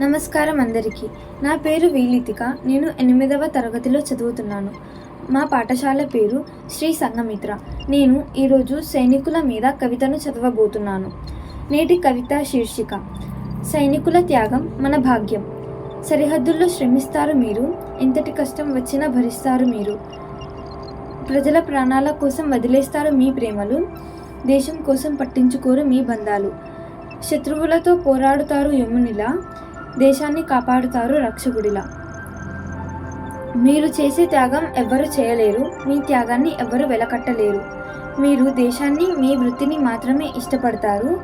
నమస్కారం అందరికీ. నా పేరు వీలితిక. నేను ఎనిమిదవ తరగతిలో చదువుతున్నాను. మా పాఠశాల పేరు శ్రీ సంగమిత్ర నేను ఈరోజు సైనికుల మీద కవితను చదవబోతున్నాను. నేటి కవిత శీర్షిక. సైనికుల త్యాగం మన భాగ్యం. సరిహద్దుల్లో శ్రమిస్తారు మీరు. ఎంతటి కష్టం వచ్చినా భరిస్తారు మీరు. ప్రజల ప్రాణాల కోసం వదిలేస్తారు మీ ప్రేమలు. దేశం కోసం పట్టించుకోరు మీ బంధాలు. శత్రువులతో పోరాడుతారు యమునిలా. దేశాన్ని కాపాడుతారు రక్షకుడిలా. మీరు చేసే త్యాగం ఎవ్వరు చేయలేరు మీ త్యాగాన్ని ఎవ్వరు వెలకట్టలేరు. మీరు దేశాన్ని మీ వృత్తిని మాత్రమే ఇష్టపడతారు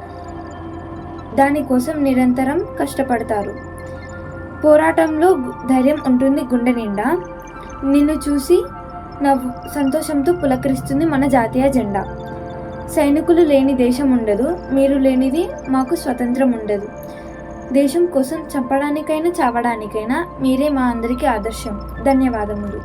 దానికోసం నిరంతరం కష్టపడతారు. పోరాటంలో ధైర్యం ఉంటుంది గుండె నిండా. నిన్ను చూసి నవ్వు సంతోషంతో పులకరిస్తుంది మన జాతీయ జెండా. సైనికులు లేని దేశం ఉండదు మీరు లేనిది మాకు స్వతంత్రం ఉండదు. దేశం కోసం చంపడానికైనా చావడానికైనా మీరే మా అందరికీ ఆదర్శం. ధన్యవాదములు.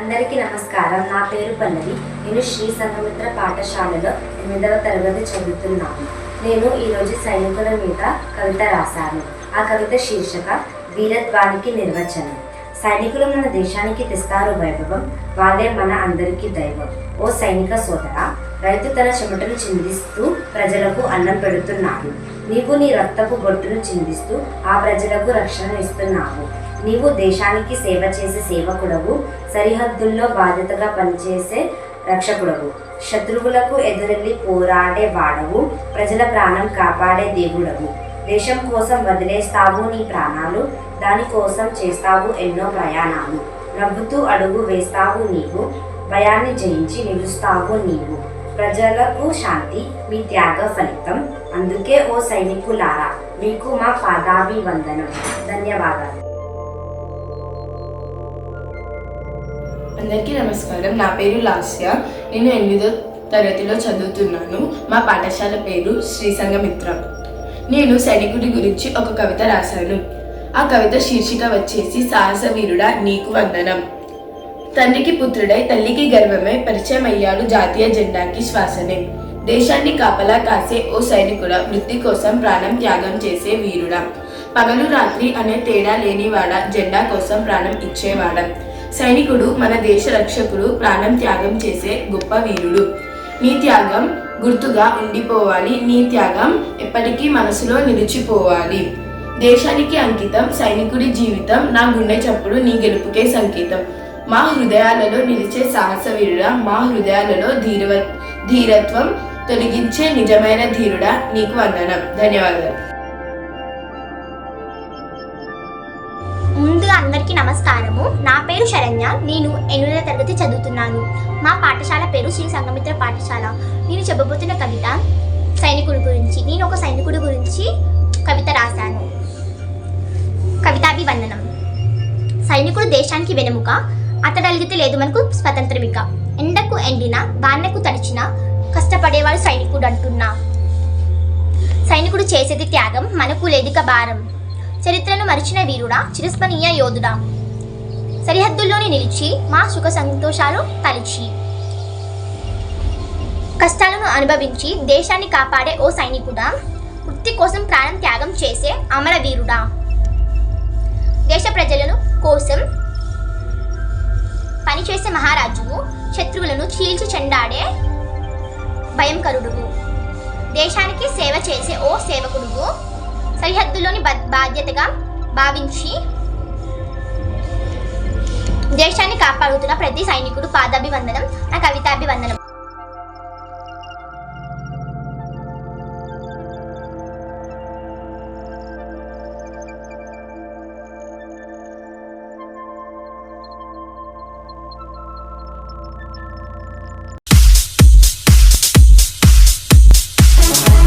అందరికీ నమస్కారం. నా పేరు పల్లవి. నేను శ్రీ సంఘమిత్ర పాఠశాలలో ఎనిమిదవ తరగతి చదువుతున్నాను. నేను ఈరోజు సైనికుల మీద కవిత రాశాను. ఆ కవిత శీర్షిక వీరత్వానికి నిర్వచనం. సైనికులు మన దేశానికి తెస్తారు వైభవం వాళ్ళే మన అందరికీ దైవం. ఓ సైనిక సోదర రైతు తన చెమటను చిందిస్తూ ప్రజలకు అన్నం పెడుతున్నాడు. నీవు నీ రక్తపు బొట్టును చిందిస్తూ ఆ ప్రజలకు రక్షణ ఇస్తున్నావు. నీవు దేశానికి సేవ చేసే సేవకుడవు సరిహద్దుల్లో బాధ్యతగా పనిచేసే రక్షకుడవు. శత్రువులకు ఎదురెళ్ళి పోరాడే వాడవు ప్రజల ప్రాణం కాపాడే దేవుడవు. దేశం కోసం వదిలేస్తావు నీ ప్రాణాలు దానికోసం చేస్తావు ఎన్నో ప్రయాణాలు. నవ్వుతూ అడుగు వేస్తావు నీవు భయాన్ని జయించి నిలుస్తావు నీవు. ప్రజలకు శాంతి మీ త్యాగ ఫలితం. అందుకే ఓ సైనికులారా మీకు మా పాదాభివందనం. ధన్యవాదాలు. అందరికీ నమస్కారం. నా పేరు లాస్య. నేను ఎనిమిదో తరగతిలో చదువుతున్నాను. మా పాఠశాల పేరు శ్రీ సంగమిత్ర నేను సైనికుడి గురించి ఒక కవిత రాశాను. ఆ కవిత శీర్షిక వచ్చేసి సాహస వీరుడా నీకు వందనం. తండ్రికి పుత్రుడై తల్లికి గర్వమై పరిచయం అయ్యాడు జాతీయ జెండాకి శ్వాసనే. దేశాన్ని కాపలా కాసే ఓ సైనికుడ వృత్తి కోసం ప్రాణం త్యాగం చేసే వీరుడా. పగలు రాత్రి అనే తేడా లేనివాడ జెండా కోసం ప్రాణం ఇచ్చేవాడ. సైనికుడు మన దేశ రక్షకుడు ప్రాణం త్యాగం చేసే గొప్ప వీరుడు. నీ త్యాగం గుర్తుగా ఉండిపోవాలి. నీ త్యాగం ఎప్పటికీ మనసులో నిలిచిపోవాలి. దేశానికి అంకితం సైనికుడి జీవితం నా గుండె చప్పుడు నీ గెలుపుకే సంకేతం. మా హృదయాలలో నిలిచే సాహస వీరుడా మా హృదయాలలో ధీరవ ధీరత్వం తొలగించే నిజమైన ధీరుడా నీకు వందనం. ధన్యవాదాలు. అందరికీ నమస్కారము. నా పేరు శరణ్య. నేను ఎనిమిదవ తరగతి చదువుతున్నాను. మా పాఠశాల పేరు శ్రీ సంగమిత్ర పాఠశాల. నేను చెప్పబోతున్న కవిత సైనికుడి గురించి. నేను ఒక సైనికుడి గురించి కవిత రాశాను. కవితాభివందనం. సైనికుడు దేశానికి వెనుముక అతడలిగితే లేదు మనకు స్వతంత్రమిక. ఎండకు ఎండిన వానకు తడిచిన కష్టపడేవాడు సైనికుడు అంటున్నా. సైనికుడు చేసేది త్యాగం మనకు లేదిక భారం. చరిత్రను మరిచిన వీరుడా చిరస్మరణీయ యోధుడా. సరిహద్దుల్లోని నిలిచి మా సుఖ సంతోషాలు తలిచి. కష్టాలను అనుభవించి దేశాన్ని కాపాడే ఓ సైనికుడా వృత్తి కోసం ప్రాణం త్యాగం చేసే అమర వీరుడా. దేశ ప్రజలను కోసం పనిచేసే మహారాజువు శత్రువులను చీల్చి చెండాడే భయంకరుడువు. దేశానికి సేవ చేసే ఓ సేవకుడువు సరిహద్దులోని బాధ్యతగా భావించి దేశాన్ని కాపాడుతున్న ప్రతి సైనికుడు పాదాభివందనం నా కవితాభివందనం.